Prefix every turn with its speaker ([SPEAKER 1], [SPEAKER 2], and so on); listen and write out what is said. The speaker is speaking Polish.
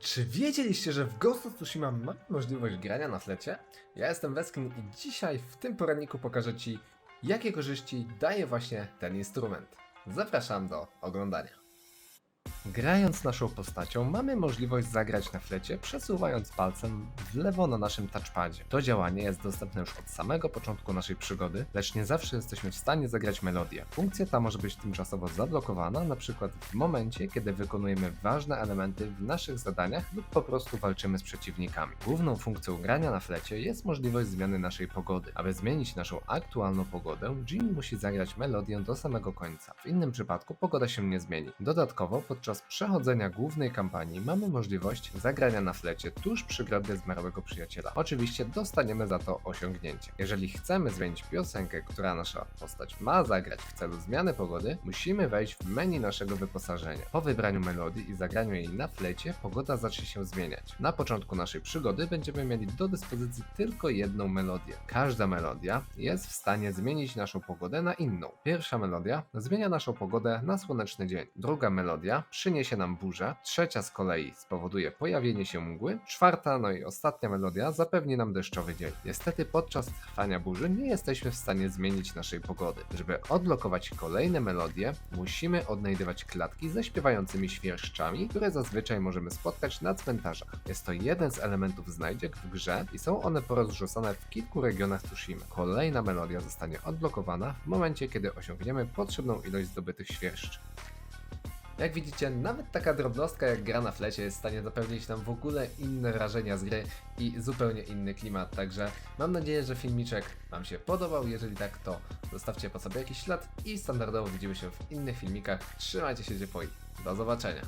[SPEAKER 1] Czy wiedzieliście, że w Ghost of Tsushima mamy możliwość grania na flecie? Ja jestem Weskin i dzisiaj w tym poradniku pokażę Ci, jakie korzyści daje właśnie ten instrument. Zapraszam do oglądania. Grając naszą postacią mamy możliwość zagrać na flecie, przesuwając palcem w lewo na naszym touchpadzie. To działanie jest dostępne już od samego początku naszej przygody, lecz nie zawsze jesteśmy w stanie zagrać melodię. Funkcja ta może być tymczasowo zablokowana, na przykład w momencie, kiedy wykonujemy ważne elementy w naszych zadaniach lub po prostu walczymy z przeciwnikami. Główną funkcją grania na flecie jest możliwość zmiany naszej pogody. Aby zmienić naszą aktualną pogodę, Jimmy musi zagrać melodię do samego końca. W innym przypadku pogoda się nie zmieni. Dodatkowo podczas przechodzenia głównej kampanii mamy możliwość zagrania na flecie tuż przy grobie zmarłego przyjaciela. Oczywiście dostaniemy za to osiągnięcie. Jeżeli chcemy zmienić piosenkę, która nasza postać ma zagrać w celu zmiany pogody, musimy wejść w menu naszego wyposażenia. Po wybraniu melodii i zagraniu jej na flecie, pogoda zacznie się zmieniać. Na początku naszej przygody będziemy mieli do dyspozycji tylko jedną melodię. Każda melodia jest w stanie zmienić naszą pogodę na inną. Pierwsza melodia zmienia naszą pogodę na słoneczny dzień. Druga melodia przyniesie nam burzę. Trzecia z kolei spowoduje pojawienie się mgły. Czwarta, no i ostatnia melodia zapewni nam deszczowy dzień. Niestety podczas trwania burzy nie jesteśmy w stanie zmienić naszej pogody. Żeby odblokować kolejne melodie, musimy odnajdywać klatki ze śpiewającymi świerszczami, które zazwyczaj możemy spotkać na cmentarzach. Jest to jeden z elementów znajdziek w grze i są one porozrzucone w kilku regionach Tsushima. Kolejna melodia zostanie odblokowana w momencie, kiedy osiągniemy potrzebną ilość zdobytych świerszczy. Jak widzicie, nawet taka drobnostka jak gra na flecie jest w stanie zapewnić nam w ogóle inne wrażenia z gry i zupełnie inny klimat, także mam nadzieję, że filmiczek Wam się podobał, jeżeli tak to zostawcie po sobie jakiś ślad i standardowo widzimy się w innych filmikach. Trzymajcie się ciepło i do zobaczenia.